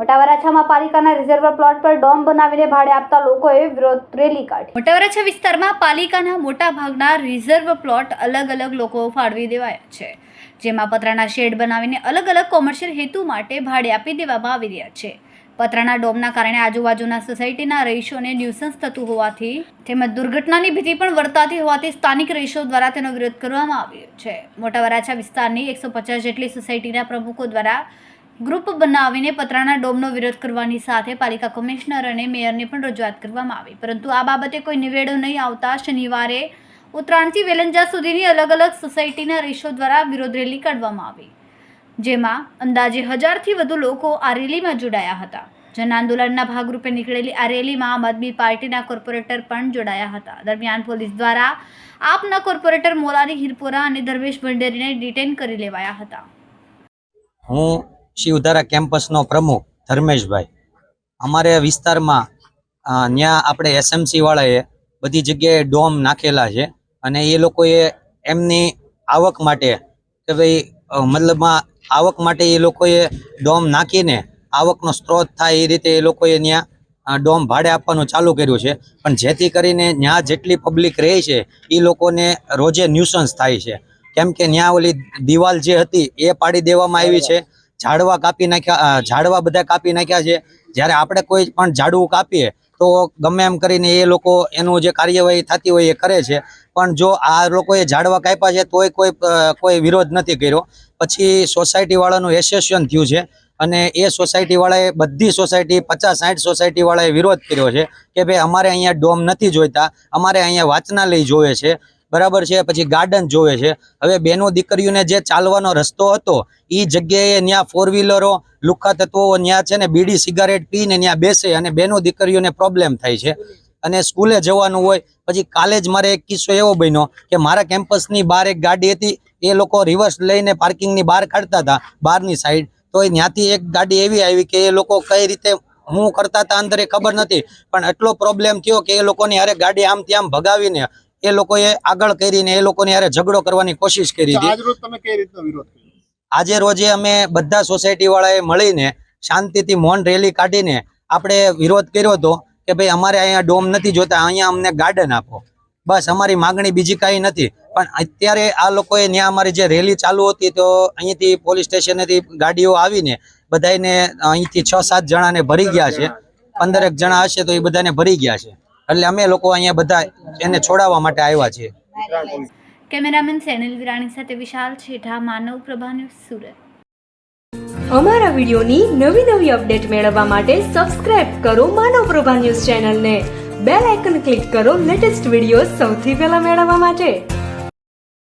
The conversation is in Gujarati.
મોટા વરાછામાં પાલિકાના રિઝર્વ પ્લોટ પર ડોમ બનાવીને ભાડે આપતા લોકોએ વિરોધ રેલી કાઢી. મોટાવરાછા વિસ્તારમાં પાલિકાના મોટા ભાગના રિઝર્વ પ્લોટ અલગ અલગ લોકો ફાળવી દેવાયા છે. જેમાં પતરાના શેડ બનાવીને અલગ અલગ કોમર્શિયલ હેતુ માટે ભાડે આપી દેવામાં આવી રહ્યા છે. પતરાના ડોમના કારણે આજુબાજુના સોસાયટીના રહીશોને ન્યુસન્સ થતું હોવાથી, તેમજ દુર્ઘટનાની ભીતિ પણ વર્તાતી હોવાથી સ્થાનિક રહીશો દ્વારા તેનો વિરોધ કરવામાં આવ્યો છે. મોટા વરાછા વિસ્તારની એકસો પચાસ જેટલી સોસાયટીના પ્રમુખો દ્વારા ગ્રુપ બનાવીને પતરાના ડોમનો વિરોધ કરવાની સાથે પાલિકા કમિશનર અને મેયરને પણ રજૂઆત કરવામાં આવી. પરંતુ આ બાબતે કોઈ નિવેડો નહીં આવતા શનિવારે ઉત્તરાયણથી વેલંજા સુધીની અલગ અલગ સોસાયટીના રહીશો દ્વારા વિરોધ રેલી કાઢવામાં આવી. જેમાં અંદાજે હજારથી વધુ લોકો આ રેલીમાં જોડાયા હતા. જન આંદોલનના ભાગરૂપે નીકળેલી આ રેલીમાં આમ આદમી પાર્ટીના કોર્પોરેટર પણ જોડાયા હતા. દરમિયાન પોલીસ દ્વારા આપના કોર્પોરેટર મોલાની હિરપોરા અને ધર્મેશ ભંડેરીને ડિટેન કરી લેવાયા હતા. હું શિવધારા કેમ્પસનો પ્રમુખ ધર્મેશભાઈ. અમારે વિસ્તારમાં ત્યાં આપણે એસએમસી વાળાએ બધી જગ્યાએ ડોમ નાખેલા છે અને એ લોકોએ એમની આવક માટે કે ભાઈ મતલબમાં આવક માટે એ લોકોએ ડોમ નાખીને આવકનો સ્ત્રોત થાય એ રીતે એ લોકોએ ત્યાં ડોમ ભાડે આપવાનું ચાલુ કર્યું છે. પણ જેથી કરીને ત્યાં જેટલી પબ્લિક રહે છે એ લોકોને રોજે ન્યુસન્સ થાય છે. કેમ કે ત્યાં ઓલી દિવાલ જે હતી, એ પાડી દેવામાં આવી છે. ઝાડવા કાપી નાખ્યા ઝાડવા બધા કાપી નાખ્યા છે. જ્યારે આપણે કોઈ પણ ઝાડવું કાપીએ તો ગમે એમ કરીને એ લોકો એનું જે કાર્યવાહી થતી હોય એ કરે છે. પણ જો આ લોકોએ ઝાડવા કાપ્યા છે, તોય કોઈ કોઈ વિરોધ નથી કર્યો. પછી સોસાયટીવાળાનું એસોસિએશન થયું છે અને એ સોસાયટીવાળાએ બધી સોસાયટી પચાસ, સાઠ સોસાયટીવાળાએ વિરોધ કર્યો છે કે ભાઈ અમારે અહીંયા ડોમ નથી જોઈતા, અમારે અહીંયા વાંચનાલય જોવે છે. બરાબર છે, પછી ગાર્ડન જોવે છે. હવે બેનો દીકરીઓને જે ચાલવાનો રસ્તો હતો, એ જગ્યાએ ત્યાં ફોર વ્હીલરો લુખ્ખા તત્વો ત્યાં છે ને બીડી સિગારેટ પીને ત્યાં બેસે અને બેનો દીકરીઓને પ્રોબ્લેમ થાય છે. અને સ્કૂલે જવાનું હોય, પછી કાલે જ મારે એક કિસ્સો એવો બન્યો કે મારા કેમ્પસની બહાર એક ગાડી હતી, એ લોકો રિવર્સ લઈને પાર્કિંગની બહાર કાઢતા હતા, બહારની સાઈડ તો ત્યાંથી એક ગાડી એવી આવી કે એ લોકો કઈ રીતે હું કરતા હતા અંદર ખબર નથી, પણ એટલો પ્રોબ્લેમ થયો કે એ લોકોની અરે ગાડી આમ ત્યાં ભગાવીને એ લોકોએ આગળ કરીને એ લોકોની હારે ઝઘડો કરવાની કોશિશ કરી હતી. આજે રોજે અમે બધા સોસાયટી વાળાએ મળીને શાંતિથી મૌન રેલી કાઢીને આપણે વિરોધ કર્યો હતો કે ભાઈ અમારે અહીંયા ડોમ નથી જોતા અહીંયા અમને ગાર્ડન આપો. બસ અમારી માગણી બીજી કાંઈ નથી. પણ અત્યારે આ લોકોએ ત્યાં અમારી જે રેલી ચાલુ હતી તો અહીંથી પોલીસ સ્ટેશનેથી ગાડીઓ આવીને બધાને અહીંથી છ સાત જણાને ભરી ગયા છે. પંદરેક જણા હશે તો એ બધાને ભરી ગયા છે. એટલે અમે લોકો અહીંયા બધા એને છોડાવવા માટે આવ્યા છીએ. કેમેરામેન સેનિલ વિરાણી સાથે વિશાલ છેઠા માનવ પ્રભા ન્યૂઝ સુરત. અમારા વિડિયોની નવી નવી અપડેટ મેળવવા માટે સબસ્ક્રાઇબ કરો માનવ પ્રભા ન્યૂઝ ચેનલને. બેલ આઇકન ક્લિક કરો લેટેસ્ટ વીડિયો સૌથી પહેલા મેળવવા માટે.